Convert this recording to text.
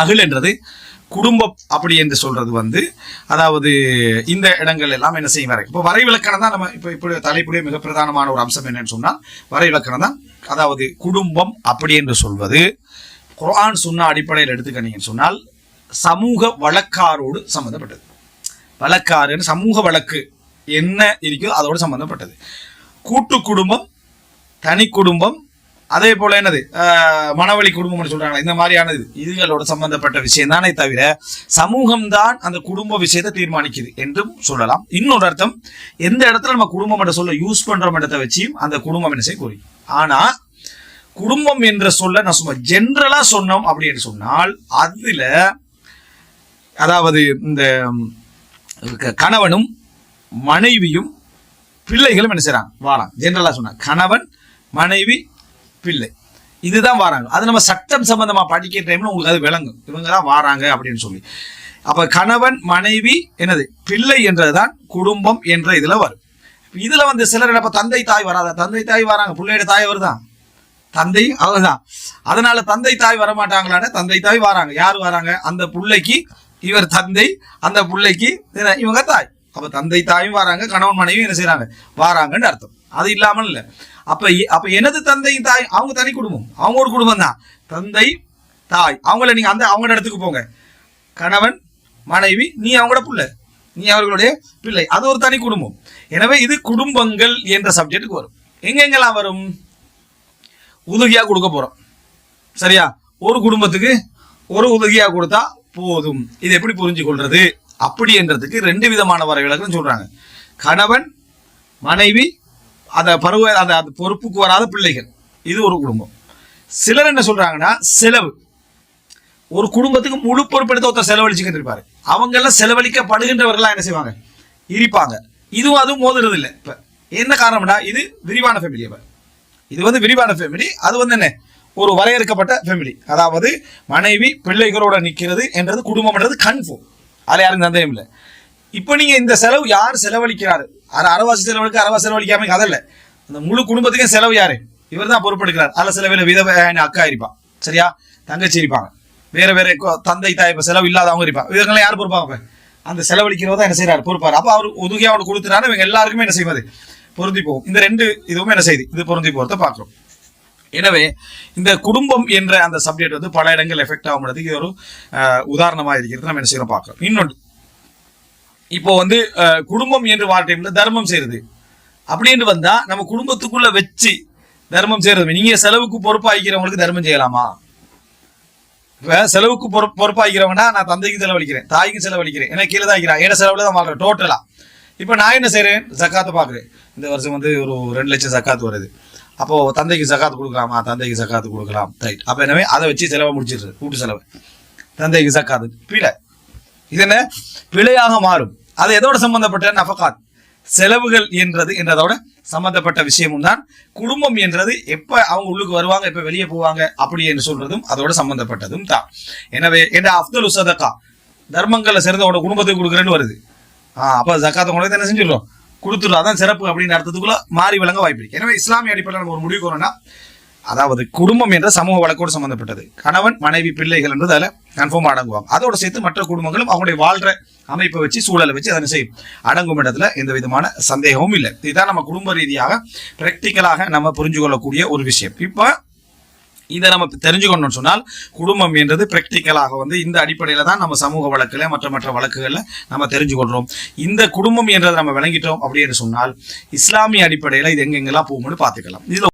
அகில் என்றது குடும்பம் அப்படி என்று சொல்றது வந்து அதாவது இந்த இடங்கள் எல்லாம் என்ன செய்யும் வரை இப்போ வரைவிலக்கணம் தான் நம்ம இப்போ இப்படி தலைப்புடைய மிக பிரதானமான ஒரு அம்சம் என்னன்னு சொன்னால் வரைவிலக்கணம் தான். அதாவது குடும்பம் அப்படி என்று சொல்வது குரான் சொன்ன அடிப்படையில் எடுத்துக்கிட்டீங்கன்னு சொன்னால் சமூக வழக்காரோடு சம்பந்தப்பட்டது. வழக்காருன்னு சமூக வழக்கு என்ன இருக்கோ அதோடு சம்பந்தப்பட்டது. கூட்டு குடும்பம் தனி குடும்பம் அதே போல என்னது? மனவழி மணவழி குடும்பம்னு சொல்றாங்க இந்த மாதிரியானது. இதுகளோட சம்பந்தப்பட்ட விஷயம் தானே தவிர சமூகம்தான் அந்த குடும்ப விஷயத்தை தீர்மானிக்குது என்றும் சொல்லலாம். இன்னொரு அர்த்தம் எந்த இடத்துல நம்ம குடும்பம் என்ற சொல்ல யூஸ் பண்றோம் இடத்தை வச்சியும் அந்த குடும்பம் என்ன செய்ய கூறி ஆனா குடும்பம் என்ற சொல்ல நான் சும்மா ஜென்ரலா சொன்னோம் அப்படின்னு சொன்னால் அதுல அதாவது இந்த க- கணவனும் மனைவியும் பிள்ளைகளும் என்ன செய்யறாங்க வாராங்க. ஜென்ரலா சொன்னா கணவன் மனைவி பிள்ளை இதுதான் வாராங்க. அது நம்ம சட்டம் சம்பந்தமா படிக்கிற டைம்ல உங்களுக்கு அது விளங்கும். இவங்க தான் வாராங்க அப்படின்னு சொல்லி. அப்ப கணவன் மனைவி என்னது? பிள்ளை என்றதுதான் குடும்பம் என்ற இதுல வரும். இதுல வந்து சிலர் என்ன தந்தை தாய் வராதா? தந்தை தாய் வராங்க. பிள்ளையோட தாய் வருதான் தந்தை அவர்தான். அதனால தந்தை தாய் வரமாட்டாங்களான்னு தந்தை தாய் வராங்க. யார் வராங்க? அந்த புள்ளைக்கு இவர் தந்தை அந்த பிள்ளைக்கு இவங்க தாய். அப்ப தந்தை தாயும் வராங்க கணவன் மனைவியும் என்ன செய்யறாங்க வாராங்கன்னு அர்த்தம். அது இல்லாமல் இல்லை. அப்ப அப்ப எனது தந்தை தாய் அவங்க தனி குடும்பம். அவங்க ஒரு குடும்பம் தான். தந்தை தாய் அவங்கள நீங்க அந்த அவங்களோட இடத்துக்கு போங்க. கணவன் மனைவி நீ அவங்களோட பிள்ளை. நீ அவர்களுடைய பிள்ளை. அது ஒரு தனி குடும்பம். எனவே இது குடும்பங்கள் என்ற சப்ஜெக்டுக்கு வரும். எங்கெங்கெல்லாம் வரும்? உதவியா கொடுக்க போறோம். சரியா? ஒரு குடும்பத்துக்கு ஒரு உதவியா கொடுத்தா போதும். இது எப்படி புரிஞ்சு கொள்றது அப்படி என்றதுக்கு ரெண்டு விதமான வரைவிலக்குன்னு சொல்றாங்க. கணவன் மனைவி அந்த பருவ அந்த அந்த பொறுப்புக்கு வராத பிள்ளைகள். இது ஒரு குடும்பம். சிலர் என்ன சொல்றாங்கன்னா செலவு. ஒரு குடும்பத்துக்கு முழு பொறுப்பெடுத்து ஒருத்தர் செலவழிச்சுக்கிட்டு இருப்பாரு. அவங்கெல்லாம் செலவழிக்கப்படுகின்றவர்கள்லாம் என்ன செய்வாங்க? இருப்பாங்க. இதுவும் அதுவும் மோதுறது இல்லை. இப்ப என்ன காரணம்னா இது விரிவான ஃபேமிலி இப்போ இது வந்து விரிவான ஃபேமிலி அது வந்து என்ன? ஒரு வரையறுக்கப்பட்ட ஃபேமிலி அதாவது மனைவி பிள்ளைகளோட நிற்கிறது என்றது குடும்பம்ன்றது கன்ஃபார்ம் அதில் யாரும் சந்தேகம் இல்லை. இப்போ நீங்கள் இந்த செலவு யார் செலவழிக்கிறாரு? அது அரவாசி செலவழிக்க அரவாசி செலவழிக்காம அதல்ல. அந்த முழு குடும்பத்துக்கும் செலவு யாரு? இவர் தான் பொறுப்பெடுக்கிறார். அதில் சில பேர் விதவை அக்கா இருப்பான் சரியா? தங்கச்சி இருப்பாங்க. வேற வேற தந்தை தாய் இப்போ செலவு இல்லாதவங்க இருப்பாங்க இவங்கெல்லாம் யார் பொறுப்பாங்க அந்த செலவழிக்கிறவங்க தான் என்ன செய்யறாரு பொறுப்பாரு. அப்போ அவர் உதவியா அவனுக்கு கொடுத்துறாரு இவங்க எல்லாருக்குமே என்ன செய்வது? பொருந்தி போகும். இந்த ரெண்டு இதுவுமே என்ன செய்யுது இது பொருந்தி போகிறத பார்க்குறோம். எனவே இந்த குடும்பம் என்ற அந்த சப்ஜெக்ட் வந்து பல இடங்கள் எஃபெக்ட் ஆகும். இது ஒரு உதாரணமாக இருக்கிறது. நம்ம என்ன செய்யறோம் பார்க்குறோம். இன்னொன்று இப்போ வந்து குடும்பம் என்று வார தர்மம் செய்யறது அப்படின்னு வந்தா நம்ம குடும்பத்துக்குள்ள வச்சு தர்மம் செய்யறது நீங்க செலவுக்கு பொறுப்பாகிறவங்களுக்கு தர்மம் செய்யலாமா? இப்போ செலவுக்கு பொறுப்பு பொறுப்பாகிறவனா நான் தந்தைக்கு செலவழிக்கிறேன் தாய்க்கு செலவழிக்கிறேன். ஏன்னா கீழே தான் இருக்கிறேன் என் செலவில் தான் வாழ்றேன் டோட்டலாக இப்போ நான் என்ன செய்கிறேன் ஜக்காத்தை பார்க்குறேன். இந்த வருஷம் வந்து ஒரு ரெண்டு லட்சம் ஜக்காத்து வருது. அப்போ தந்தைக்கு ஜக்காத்து கொடுக்கலாமா? தந்தைக்கு ஜக்காத்து கொடுக்கலாம். ரைட் அப்போ என்னவே அதை வச்சு செலவை முடிச்சிடுறது. கூட்டு செலவு. தந்தைக்கு ஜக்காத்து. பிழை இது என்ன விலையாக மாறும். அது எதோட சம்பந்தப்பட்ட? நஃபகாத். செலவுகள் என்றது என்றதோட சம்பந்தப்பட்ட விஷயமும் தான். குடும்பம் என்றது எப்ப அவங்க உள்ளுக்கு வருவாங்க எப்ப வெளியே போவாங்க அப்படி என்று சொல்றதும் அதோட சம்பந்தப்பட்டதும் தான். எனவே என்ற அப்துல் சதக்கா தர்மங்களை சிறந்தவங்க குடும்பத்துக்கு கொடுக்குறேன்னு வருது. ஆ அப்ப ஜக்காத்தை கொண்டு என்ன செஞ்சிடலாம் கொடுத்துடலாம் அதான் சிறப்பு அப்படின்னு அர்த்தத்துக்குள்ள மாறி விளங்க வாய்ப்பு இருக்கு. எனவே இஸ்லாமிய அடிப்படையில் நம்ம ஒரு முடிவு வரணும்னா அதாவது குடும்பம் என்ற சமூக வழக்கோடு சம்பந்தப்பட்டது. கணவன் மனைவி பிள்ளைகள் என்றது அதில் கன்ஃபார்ம் அடங்குவாங்க. அதோட சேர்த்து மற்ற குடும்பங்களும் அவங்களுடைய வாழ்ற அமைப்பை வச்சு சூழலை வச்சு அதனை செய்யும்? அடங்கும் இடத்துல எந்த விதமான சந்தேகமும் இல்லை. இதுதான் நம்ம குடும்ப ரீதியாக ப்ராக்டிக்கலாக நம்ம புரிஞ்சு கொள்ளக்கூடிய ஒரு விஷயம். இப்போ இதை நம்ம தெரிஞ்சுக்கணும்னு சொன்னால் குடும்பம் என்றது ப்ராக்டிக்கலாக வந்து இந்த அடிப்படையில் தான் நம்ம சமூக வழக்கில் மற்ற மற்ற வழக்குகளில் நம்ம தெரிஞ்சு இந்த குடும்பம் என்றதை நம்ம விளங்கிட்டோம் அப்படின்னு சொன்னால் இஸ்லாமிய அடிப்படையில் இது எங்கெங்கெல்லாம் போகும்னு பார்த்துக்கலாம். இதில்